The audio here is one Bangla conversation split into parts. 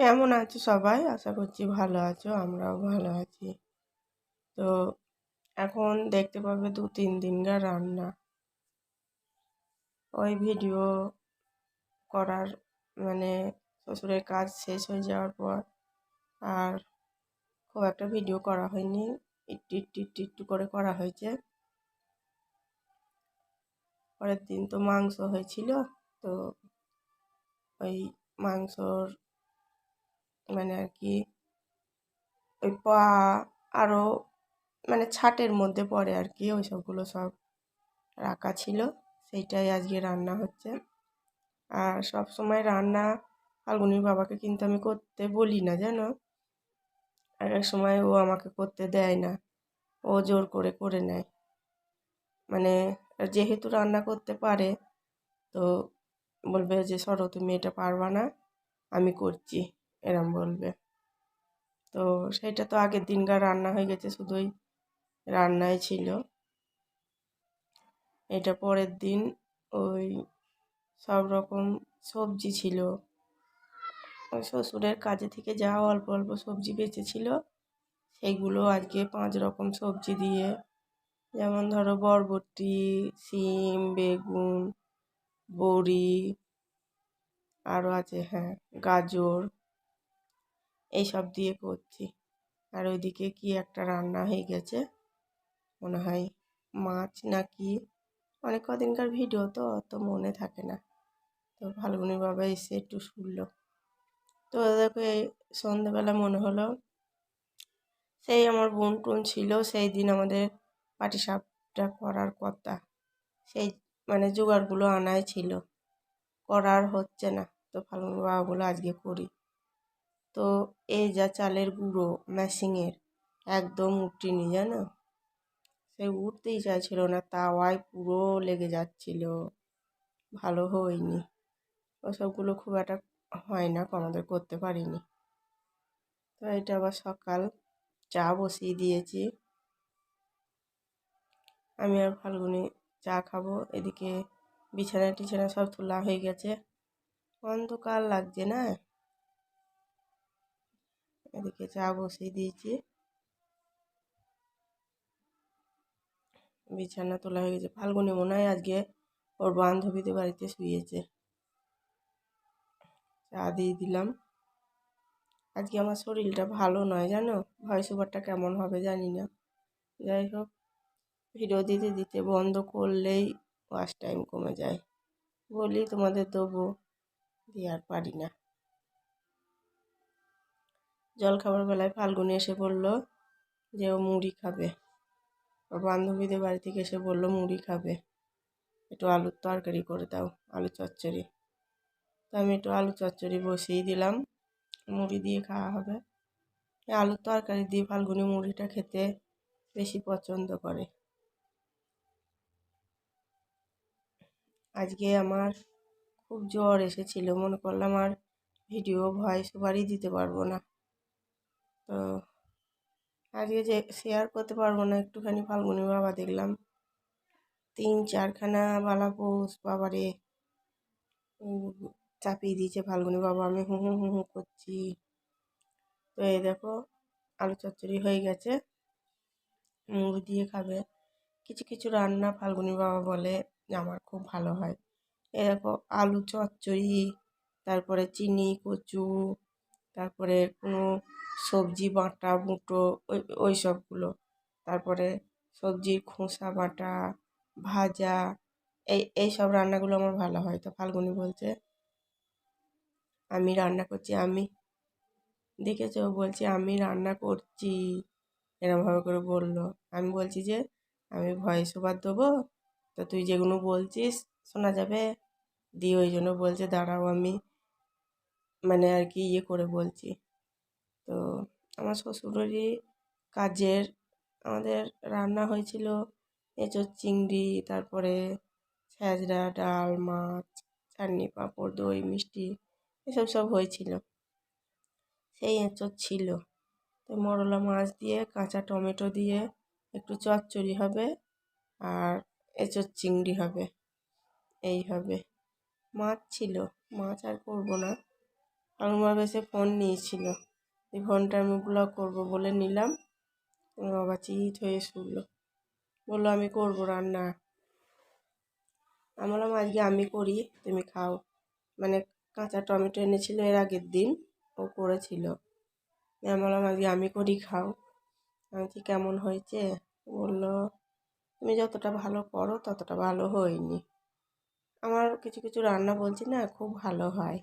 কেমন আছো সবাই? আশা করছি ভালো আছো, আমরাও ভালো আছি। তো এখন দেখতে পাবে দু তিন দিনকার রান্না। ওই ভিডিও করার মানে শ্বশুরের কাজ শেষ হয়ে যাওয়ার পর আর খুব একটা ভিডিও করা হয়নি, একটু একটু একটু একটু করে করা হয়েছে। পরের দিন তো মাংস হয়েছিল, তো ওই মাংসর মানে আর কি, ওই পা আরও মানে ছাটের মধ্যে পড়ে আর কি, ওই সবগুলো সব রাখা ছিল। সেইটাই আজকে রান্না হচ্ছে। আর সব সময় রান্না ফাল্গুনির বাবাকে কিন্তু আমি করতে বলি না, জানো? এক এক সময় ও আমাকে করতে দেয় না, ও জোর করে করে নেয়। মানে যেহেতু রান্না করতে পারে, তো বলবে যে, সরো, তুমি এটা পারবা না, আমি করছি। এরম বলবে। তো সেটা তো আগের দিনকার রান্না হয়ে গেছে শুধুই রান্নাই ছিল। এটা পরের দিন ওই সব রকম সবজি ছিল। শ্বশুরের কাজে থেকে যা অল্প অল্প সবজি বেঁচেছিল সেইগুলো আজকে পাঁচ রকম সবজি দিয়ে, যেমন ধরো বরবটি, সিম, বেগুন, বড়ি আরও আছে হ্যাঁ গাজর এইসব দিয়ে করছি। আর ওইদিকে কি একটা রান্না হয়ে গেছে। মনে হয় মাছ নাকি? অনেক কদিনকার ভিডিও তো অত মনে থাকে না। তো ফাল্গুনি বাবা এসে একটু শুনলো। তো দেখো, এই সন্ধেবেলা মনে হলো, সেই আমার বোন টোন ছিল, সেই দিন আমাদের পাটিসাপটা করার কথা। সেই মানে জোগাড়গুলো আনাই ছিল। করার হচ্ছে না। তো ফাল্গুনি বাবা বলে আজকে করি। তো এই যা চালের গুঁড়ো ম্যাশিংয়ের, একদম উঠিনি জানো? সে উঠতেই চাইছিল না, তাওয়ায় পুরো লেগে যাচ্ছিল। ভালো হয়নি। ওসবগুলো খুব একটা হয় না আমাদের করতে পারিনি। তো এটা আবার সকাল, চা বসিয়ে দিয়েছি। আমি আর ফাল্গুনি চা খাব, এদিকে বিছানা টিছানা সব তোলা হয়ে গেছে। অন্ধকার লাগছে না? এদিকে চা বসিয়ে দিয়েছি। বিছানা তোলা হয়ে গেছে। ফাল্গুনি মনে হয় আজকে ওর বান্ধবীদের বাড়িতে শুয়েছে। চা দিয়ে দিলাম। আজকে আমার শরীরটা ভালো নয়, জানো? ভয়েস ওভারটা কেমন হবে জানি না। যাই হোক ভিডিও দিতে দিতে বন্ধ করলেই ওয়াশ টাইম কমে যায়। বলি তোমাদের দেবো দিয়ে আর পারি না। জল খাবার বেলায় ফাল্গুনি এসে বলল যে ও মুড়ি খাবে। ওর বান্ধবীদের বাড়ি থেকে এসে বলল, মুড়ি খাবে। একটু আলুর তরকারি করে দাও, আলু চচ্চড়ি। তো আমি একটু আলু চচ্চড়ি বসিয়ে দিলাম, মুড়ি দিয়ে খাওয়া হবে। আলুর তরকারি দিয়ে ফাল্গুনি মুড়িটা খেতে বেশি পছন্দ করে। আজকে আমার খুব জ্বর এসেছিল, মনে করলাম আর ভিডিও, ভয়েস ওভারই দিতে পারব না। তো আজকে যে শেয়ার করতে পারব না, একটুখানি ফাল্গুনি বাবা দেখলাম। তিন চারখানা বালা পোষ বাবারে চাপিয়ে দিয়েছে ফাল্গুনি বাবা। আমি হুঁ হুঁ হুঁ হুঁ করছি। তো এই দেখো, আলু চচ্চড়ি হয়ে গেছে। মুড়ি দিয়ে খাবে। কিছু কিছু রান্না ফাল্গুনি বাবা বলে আমার খুব ভালো হয়। এ দেখো, আলু চচ্চড়ি, তারপরে চিনি, কচু তারপরে কোনো সবজি বাটা বুটো ওই ওই সবগুলো। তারপরে সবজির খোসা বাটা, ভাজা, এই এই সব রান্নাগুলো আমার ভালো হয়। তো ফাল্গুনি বলছে, আমি রান্না করছি, আমি দেখেছ বলছি, আমি রান্না করছি। এরমভাবে করে বলল। আমি বলছি যে, আমি ভয়েস ওভার দেবো। তো তুই যেগুলো বলছিস শোনা যাবে? দিয়ে ওই জন্য বলছে, দাঁড়াও আমি মানে আর কি ইয়ে করে বলছি। তো আমার শ্বশুরেরই কাজের আমাদের রান্না হয়েছিল এঁচোর চিংড়ি, তারপরে ছ্যাঁচড়া ডাল, মাছ, চাটনি, পাঁপড়, দই, মিষ্টি এসব সব হয়েছিল। সেই এঁচোর ছিল। তো মরলা মাছ দিয়ে, কাঁচা টমেটো দিয়ে একটু চচ্চড়ি হবে আর এঁচোর চিংড়ি হবে। এই হবে। মাছ ছিল। মাছ আর করব না। আমার এসে ফোন নিয়েছিল। এই ফোনটা আমি ব্লক করব বলে নিলাম। আমার বাবা চিৎ হয়ে শুনলো। বলল, আমি করব রান্না। আমি বললাম, আজকে আমি করি, তুমি খাও। মানে কাঁচা টমেটো এনেছিল এর আগের দিন, ও করেছিল। আমি বললাম, আজকে আমি করি, খাও। আমি বলছি, কেমন হয়েছে? বলল, তুমি যতটা ভালো করো, ততটা ভালো হয়নি। আমার কিছু কিছু রান্না বলছি না, খুব ভালো হয়।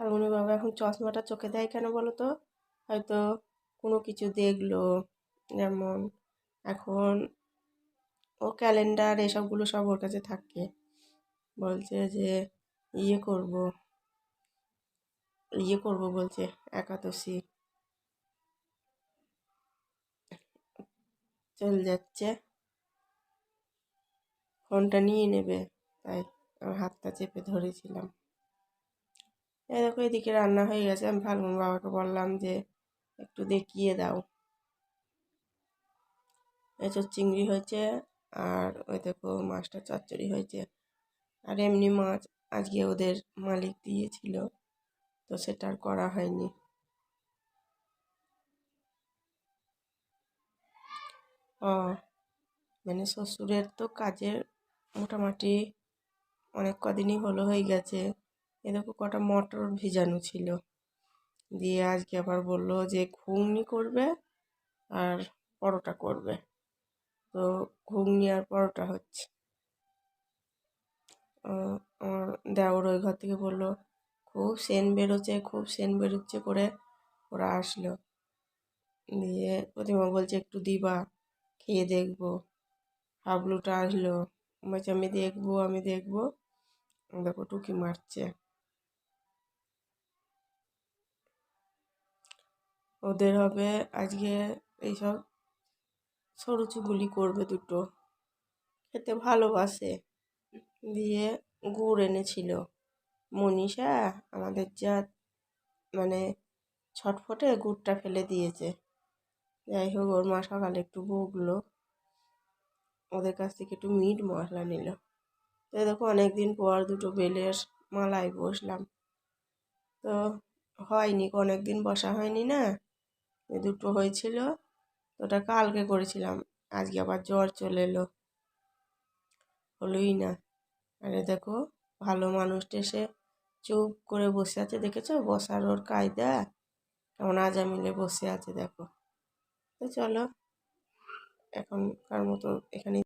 ফাল্গুনি বাবা এখন চশমাটা চোখে দেয় কেন বলো তো হয়তো কোনো কিছু দেখল, যেমন এখন ও ক্যালেন্ডার এসবগুলো সব ওর কাছে থাকে। বলছে যে ইয়ে করব ইয়ে করব বলছে একাদশী। চল যাচ্ছে। ফোনটা নিয়ে নেবে, তাই আমার হাতটা চেপে ধরেছিলাম। এই দেখো এদিকে রান্না হয়ে গেছে। আমি ফাল্গুন বাবাকে বললাম যে, একটু দেখিয়ে দাও। এঁচোর চিংড়ি হয়েছে আর ওই দেখো মাছটা চচ্চড়ি হয়েছে। আর এমনি মাছ আজকে ওদের মালিক দিয়েছিল, তো সেটা আর করা হয়নি। ও মানে শ্বশুরের তো কাজের মোটামুটি অনেক কদিনই হলো হয়ে গেছে। এ দেখো কটা মটর ভিজানো ছিল। দিয়ে আজকে আবার বলল যে ঘুগনি করবে আর পরোটা করবে। তো ঘুগনি আর পরোটা হচ্ছে। আমার দেওর ওই ঘর থেকে বলল, খুব সেন বেরোচ্ছে, খুব সেন বেরোচ্ছে করে ওরা আসলো। দিয়ে প্রতিমা বলছে, একটু দিবা, খেয়ে দেখব। হাবলুটা আসলো, বলছে, আমি দেখব আমি দেখব। দেখো, টুকি মারছে। ওদের হবে আজকে এইসব সরু চুগুলি করবে দুটো। খেতে ভালোবাসে। দিয়ে গুড় এনেছিল। মনীষা, আমাদের যা মানে ছটফটে গুড়টা ফেলে দিয়েছে। যাই হোক, ওর মা সকালে একটু বকলো। ওদের কাছ থেকে একটু মিট মশলা নিল। তো দেখো অনেক দিন পর দুটো বেলের মালায় বসলাম। তো হয়নি অনেক দিন বসা হয়নি না। দুটো হয়েছিল। ওটা কালকে করেছিলাম। আজকে আবার জ্বর চলে এলো। হলোই না। আরে দেখো, ভালো মানুষটা এসে চুপ করে বসে আছে, দেখেছ? বসার ওর কায়দা। কেমন আজামিলে বসে আছে, দেখো। তো চলো, এখনকার মতো এখানে